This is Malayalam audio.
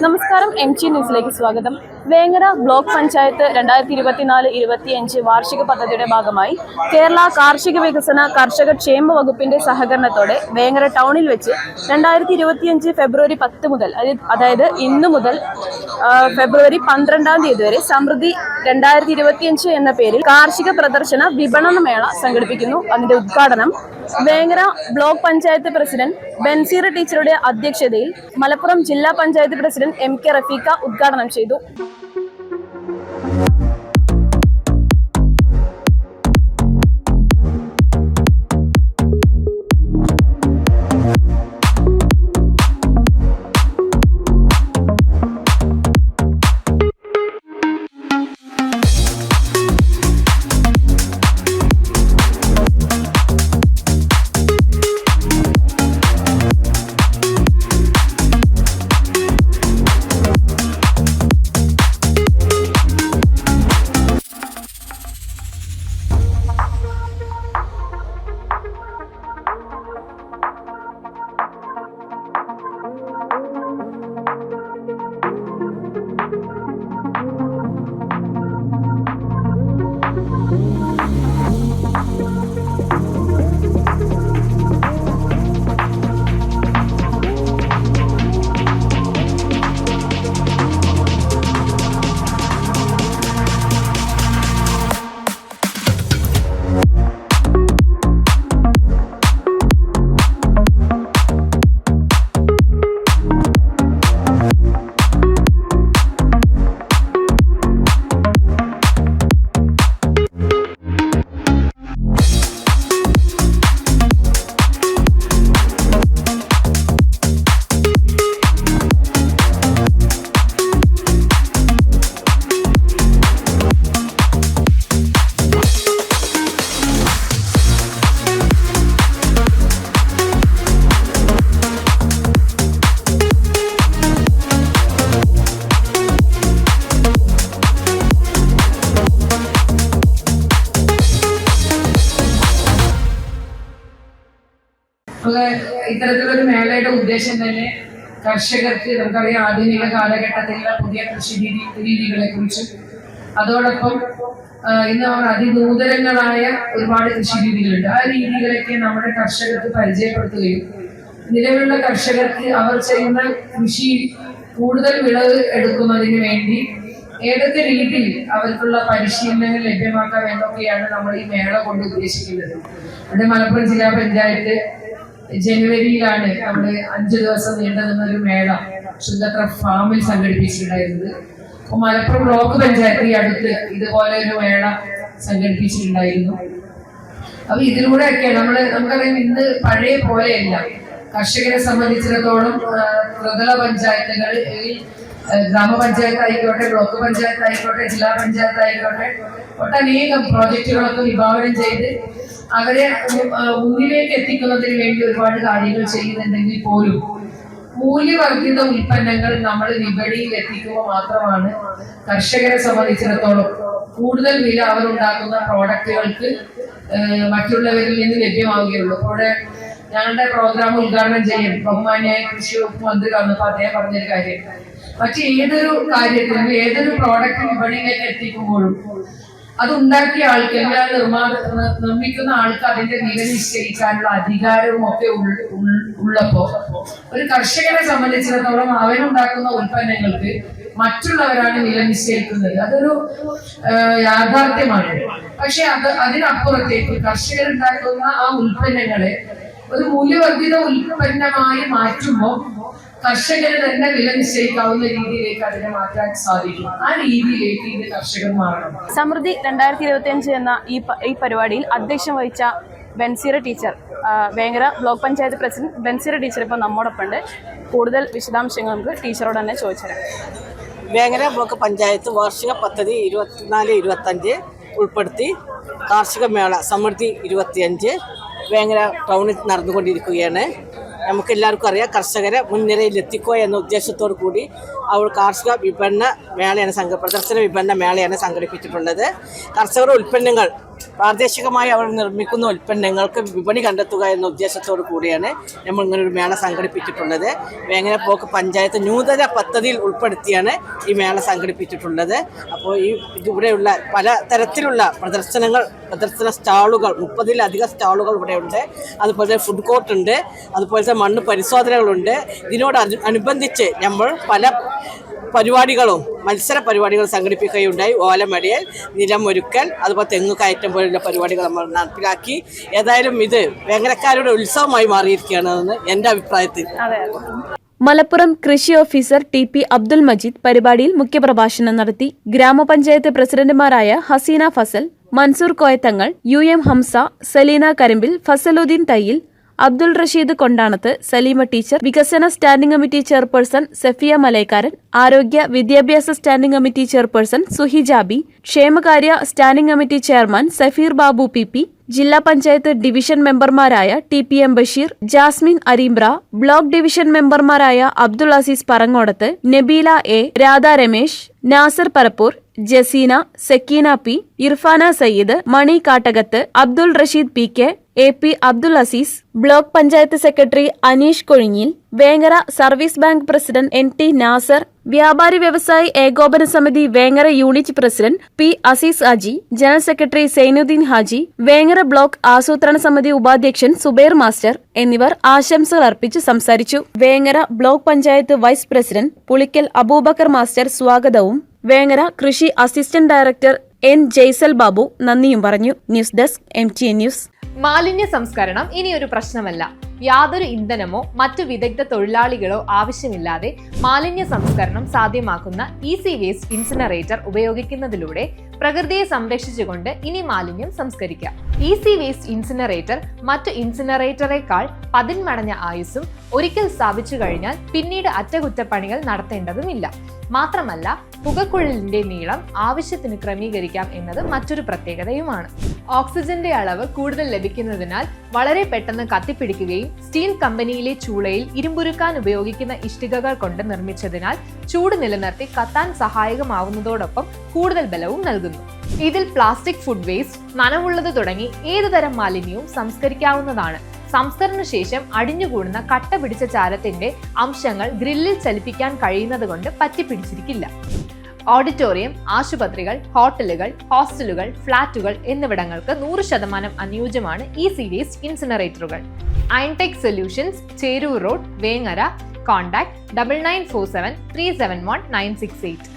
നമസ്കാരം എം ജി ന്യൂസിലേക്ക് സ്വാഗതം. വേങ്ങര ബ്ലോക്ക് പഞ്ചായത്ത് രണ്ടായിരത്തി ഇരുപത്തിനാല് ഇരുപത്തിയഞ്ച് വാർഷിക പദ്ധതിയുടെ ഭാഗമായി കേരള കാർഷിക വികസന കർഷക ക്ഷേമ വകുപ്പിന്റെ സഹകരണത്തോടെ വേങ്ങര ടൗണിൽ വെച്ച് രണ്ടായിരത്തി ഇരുപത്തിയഞ്ച് ഫെബ്രുവരി പത്ത് മുതൽ അതായത് ഇന്നു മുതൽ ഫെബ്രുവരി പന്ത്രണ്ടാം തീയതി വരെ സമൃദ്ധി രണ്ടായിരത്തി ഇരുപത്തിയഞ്ച് എന്ന പേരിൽ കാർഷിക പ്രദർശന വിപണന മേള സംഘടിപ്പിക്കുന്നു. അതിന്റെ ഉദ്ഘാടനം വേങ്ങര ബ്ലോക്ക് പഞ്ചായത്ത് പ്രസിഡന്റ് ബൻസീർ ടീച്ചറുടെ അധ്യക്ഷതയിൽ മലപ്പുറം ജില്ലാ panchayat president M K Rafeeqa ഉദ്ഘാടനം ചെയ്തു. ഇത്തരത്തിലൊരു മേളയുടെ ഉദ്ദേശം തന്നെ കർഷകർക്ക് നമുക്കറിയാം ആധുനിക കാലഘട്ടത്തിലുള്ള പുതിയ കൃഷി രീതി രീതികളെ കുറിച്ചും അതോടൊപ്പം ഇന്ന് അവർ അതിനൂതനങ്ങളായ ഒരുപാട് കൃഷി രീതികളുണ്ട്. ആ രീതികളൊക്കെ നമ്മുടെ കർഷകർക്ക് പരിചയപ്പെടുത്തുകയും നിലവിലുള്ള കർഷകർക്ക് അവർ ചെയ്യുന്ന കൃഷി കൂടുതൽ വിളവ് എടുക്കുന്നതിന് വേണ്ടി ഏതൊക്കെ രീതിയിൽ അവർക്കുള്ള പരിശീലനങ്ങൾ ലഭ്യമാക്കാം എന്നൊക്കെയാണ് നമ്മൾ ഈ മേള കൊണ്ട് ഉദ്ദേശിക്കുന്നത്. അത് മലപ്പുറം ജില്ലാ പഞ്ചായത്ത് ജനുവരിയിലാണ് നമ്മുടെ അഞ്ചു ദിവസം നീണ്ടു നിന്ന ഒരു മേള ശുദ്ധത്ര ഫാമിൽ സംഘടിപ്പിച്ചിട്ടുണ്ടായിരുന്നത്. അപ്പൊ മലപ്പുറം ബ്ലോക്ക് പഞ്ചായത്ത് ഈ അടുത്ത് ഇതുപോലെ ഒരു മേള സംഘടിപ്പിച്ചിട്ടുണ്ടായിരുന്നു. അപ്പൊ ഇതിലൂടെയൊക്കെ നമ്മൾ നമുക്കറിയാം ഇന്ന് പഴയ പോലെയല്ല. കർഷകരെ സംബന്ധിച്ചിടത്തോളം പ്രതല ആ, ഗ്രാമപഞ്ചായത്ത് ആയിക്കോട്ടെ ബ്ലോക്ക് പഞ്ചായത്ത് ആയിക്കോട്ടെ ജില്ലാ പഞ്ചായത്ത് ആയിക്കോട്ടെ ഒട്ടനേകം പ്രോജക്റ്റുകളൊക്കെ വിഭാവനം ചെയ്ത് അവരെ മുന്നിലേക്ക് എത്തിക്കുന്നതിന് വേണ്ടി ഒരുപാട് കാര്യങ്ങൾ ചെയ്യുന്നുണ്ടെങ്കിൽ പോലും മൂല്യവർദ്ധിത ഉൽപ്പന്നങ്ങൾ നമ്മൾ വിപണിയിൽ എത്തിക്കുക മാത്രമാണ് കർഷകരെ സംബന്ധിച്ചിടത്തോളം കൂടുതൽ വില അവരുണ്ടാക്കുന്ന പ്രോഡക്റ്റുകൾക്ക് മറ്റുള്ളവരിൽ നിന്ന് ലഭ്യമാവുകയുള്ളൂ. അവിടെ ഞങ്ങളുടെ പ്രോഗ്രാം ഉദ്ഘാടനം ചെയ്യും. ബഹുമാന്യായ കൃഷി വകുപ്പ് മന്ത്രി വന്നപ്പോൾ അദ്ദേഹം പറഞ്ഞൊരു കാര്യം. മറ്റ് ഏതൊരു കാര്യത്തിനും ഏതൊരു പ്രോഡക്റ്റ് വിപണിയിലേക്ക് എത്തിക്കുമ്പോഴും അത് ഉണ്ടാക്കിയ ആൾക്ക് എല്ലാ നിർമ്മാണ നിർമ്മിക്കുന്ന ആൾക്ക് അതിന്റെ വില നിശ്ചയിക്കാനുള്ള അധികാരവും ഒക്കെ ഉള്ളപ്പോ ഒരു കർഷകനെ സംബന്ധിച്ചിടത്തോളം അവനുണ്ടാക്കുന്ന ഉൽപ്പന്നങ്ങൾക്ക് മറ്റുള്ളവരാണ് വില നിശ്ചയിക്കുന്നത്. അതൊരു യാഥാർത്ഥ്യമാണ്. പക്ഷെ അത് അതിനപ്പുറത്തേക്ക് കർഷകരുണ്ടാക്കുന്ന ആ ഉൽപ്പന്നങ്ങളെ ഒരു മൂല്യവർദ്ധിത ഉൽപ്പന്നമായി മാറ്റുമ്പോൾ കർഷകന് തന്നെ വില നിശ്ചയിക്കാവുന്ന രീതിയിലേക്ക് അതിനെ മാറ്റാൻ സാധിക്കും ആ രീതിയിലേക്ക് ഇത് കർഷകർ മാറണം. സമൃദ്ധി രണ്ടായിരത്തി ഇരുപത്തി അഞ്ച് എന്ന ഈ ഈ പരിപാടിയിൽ അധ്യക്ഷം വഹിച്ച Benseera teacher Vengara block panchayat president Benseera teacher ഇപ്പോൾ നമ്മോടൊപ്പം ഉണ്ട് കൂടുതൽ വിശദാംശങ്ങൾ നമുക്ക് ടീച്ചറോട് തന്നെ ചോദിച്ചുതരാം വേങ്ങര ബ്ലോക്ക് പഞ്ചായത്ത് വാർഷിക പദ്ധതി ഇരുപത്തിനാല് ഇരുപത്തഞ്ച് ഉൾപ്പെടുത്തി കാർഷിക മേള സമൃദ്ധി ഇരുപത്തിയഞ്ച് വേങ്ങര ടൗണിൽ നടന്നുകൊണ്ടിരിക്കുകയാണ്. നമുക്ക് എല്ലാവർക്കും അറിയാം കർഷകരെ മുൻനിരയിൽ എത്തിക്കുക എന്ന ഉദ്ദേശത്തോടു കൂടി അവൾ കാർഷിക വിപണന മേളയാണ് സംഘ പ്രദർശന വിപണന മേളയാണ് സംഘടിപ്പിച്ചിട്ടുള്ളത്. കർഷകരുടെ ഉൽപ്പന്നങ്ങൾ പ്രാദേശികമായി അവർ നിർമ്മിക്കുന്ന ഉൽപ്പന്നങ്ങൾക്ക് വിപണി കണ്ടെത്തുക എന്ന ഉദ്ദേശത്തോടു കൂടിയാണ് നമ്മൾ ഇങ്ങനൊരു മേള സംഘടിപ്പിച്ചിട്ടുള്ളത്. വേങ്ങര പോക്ക് പഞ്ചായത്ത് നൂതന പദ്ധതിയിൽ ഉൾപ്പെടുത്തിയാണ് ഈ മേള സംഘടിപ്പിച്ചിട്ടുള്ളത്. അപ്പോൾ ഈ ഇവിടെയുള്ള പല തരത്തിലുള്ള പ്രദർശനങ്ങൾ പ്രദർശന സ്റ്റാളുകൾ മുപ്പതിലധികം സ്റ്റാളുകൾ ഇവിടെയുണ്ട്. അതുപോലെ ഫുഡ് കോർട്ട് ഉണ്ട് അതുപോലത്തെ മണ്ണ് പരിശോധനകളുണ്ട്. ഇതിനോട് അനു- അനുബന്ധിച്ച് നമ്മൾ പല പരിപാടികളും മത്സര പരിപാടികൾ സംഘടിപ്പിക്കുകയുണ്ടായി. ഓലമടിയൽ നിലമൊരുക്കൽ അതുപോലെ തെങ്ങ് കയറ്റം പോലുള്ള പരിപാടികൾ നമ്മൾ നടപ്പിലാക്കി. ഏതായാലും ഇത് വേങ്ങരക്കാരുടെ ഉത്സവമായി മാറിയിരിക്കുകയാണെന്ന് എന്റെ അഭിപ്രായത്തിൽ. മലപ്പുറം കൃഷി officer T P Abdul Majeed പരിപാടിയിൽ മുഖ്യപ്രഭാഷണം നടത്തി ഗ്രാമപഞ്ചായത്ത് പ്രസിഡന്റുമാരായ Haseena Fasal Mansoor Koyathangal U M Hamza Saleena Karimbil Fasaludheen Thayyil Abdul Rasheed Kondanath Saleema teacher വികസന standing committee chairperson Safiya Malayakkaran ആരോഗ്യ വിദ്യാഭ്യാസ standing committee chairperson Suhi Jabi ക്ഷേമകാര്യ standing committee chairman Safeer Babu P P ജില്ലാ പഞ്ചായത്ത് ഡിവിഷൻ മെമ്പർമാരായ T P M Basheer Jasmin Areembra block division മെമ്പർമാരായ Abdul Azeez Parangodath Nabeela A Radha Ramesh Nasar Parappur Jaseena Sakeena P Irfana Sayyid Mani Kattakath Abdul Rasheed P K A P Abdul Azeez block panchayat secretary Aneesh Kozhinjil Vengara service bank president N T Nasar വ്യാപാരി വ്യവസായി ഏകോപന സമിതി Vengara unit president P Azeez Haji general secretary Sainudheen Haji Vengara block ആസൂത്രണ സമിതി ഉപാധ്യക്ഷൻ സുബൈർ മാസ്റ്റർ എന്നിവർ ആശംസകൾ അർപ്പിച്ച് സംസാരിച്ചു. Vengara block panchayat vice president Pulikkal Abubakar master സ്വാഗതവും വേങ്ങര കൃഷി assistant director N Jaisal Babu നന്ദിയും പറഞ്ഞു. News desk M T N news. മാലിന്യ സംസ്കരണം ഇനി ഒരു പ്രശ്നമല്ല. യാതൊരു ഇന്ധനമോ മറ്റു വിദഗ്ധ തൊഴിലാളികളോ ആവശ്യമില്ലാതെ മാലിന്യ സംസ്കരണം സാധ്യമാക്കുന്ന ഈസി വേസ്റ്റ് ഇൻസിനറേറ്റർ ഉപയോഗിക്കുന്നതിലൂടെ പ്രകൃതിയെ സംരക്ഷിച്ചുകൊണ്ട് ഇനി മാലിന്യം സംസ്കരിക്കാം. ഈസി വേസ്റ്റ് ഇൻസിനറേറ്റർ മറ്റു ഇൻസിനറേറ്ററേക്കാൾ പതിന്മടഞ്ഞ ആയുസ്സും ഒരിക്കൽ സ്ഥാപിച്ചു കഴിഞ്ഞാൽ പിന്നീട് അറ്റകുറ്റപ്പണികൾ നടത്തേണ്ടതുമില്ല. മാത്രമല്ല പുകക്കുഴലിന്റെ നീളം ആവശ്യത്തിന് ക്രമീകരിക്കാം എന്നത് മറ്റൊരു പ്രത്യേകതയുമാണ്. ഓക്സിജന്റെ അളവ് കൂടുതൽ ലഭിക്കുന്നതിനാൽ വളരെ പെട്ടെന്ന് കത്തിപ്പിടിക്കുകയും സ്റ്റീൽ കമ്പനിയിലെ ചൂളയിൽ ഇരുമ്പുരുക്കാൻ ഉപയോഗിക്കുന്ന ഇഷ്ടികകൾ കൊണ്ട് നിർമ്മിച്ചതിനാൽ ചൂട് നിലനിർത്തി കത്താൻ സഹായകമാവുന്നതോടൊപ്പം കൂടുതൽ ബലവും നൽകുന്നു. ഇതിൽ പ്ലാസ്റ്റിക് ഫുഡ് വേസ്റ്റ് നനവുള്ളത് തുടങ്ങി ഏതുതരം മാലിന്യവും സംസ്കരിക്കാവുന്നതാണ്. സംസ്കരണ ശേഷം അടിഞ്ഞുകൂടുന്ന കട്ട പിടിച്ച ചാരത്തിന്റെ അംശങ്ങൾ ഗ്രില്ലിൽ ചലിപ്പിക്കാൻ കഴിയുന്നത് കൊണ്ട് പറ്റിപ്പിടിച്ചിരിക്കില്ല ഓഡിറ്റോറിയം ആശുപത്രികൾ ഹോട്ടലുകൾ ഹോസ്റ്റലുകൾ ഫ്ളാറ്റുകൾ എന്നിവിടങ്ങൾക്ക് നൂറ് ശതമാനം അനുയോജ്യമാണ് ഈ series ഇൻസിനറേറ്ററുകൾ. Irontech solutions Cheroor road Vengara contact double nine four seven three seven one nine six eight.